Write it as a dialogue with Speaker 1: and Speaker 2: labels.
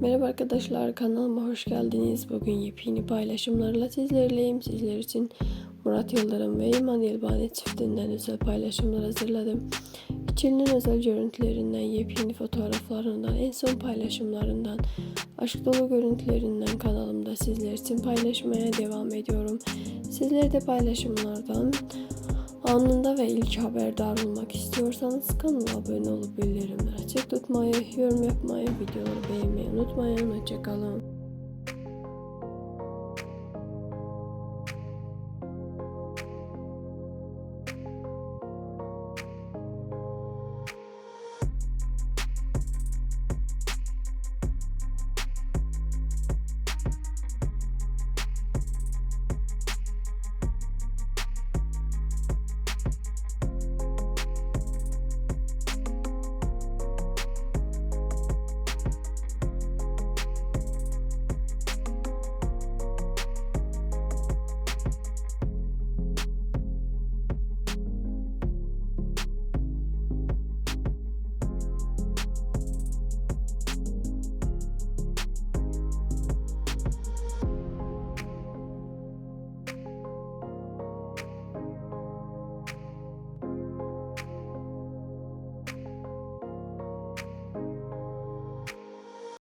Speaker 1: Merhaba arkadaşlar kanalıma hoş geldiniz. Bugün yepyeni paylaşımlarla sizlerleyim. Sizler için Murat Yıldırım ve İman Yılbani çiftinden özel paylaşımlar hazırladım. İçerinin özel görüntülerinden, yepyeni fotoğraflarından, en son paylaşımlarından, aşk dolu görüntülerinden kanalımda sizler için paylaşmaya devam ediyorum. Sizler de paylaşımlardan Anında ve ilk haberdar olmak istiyorsanız kanala abone olup bildirimleri açık tutmayı, yorum yapmayı, videoları beğenmeyi unutmayın. Hoşçakalın.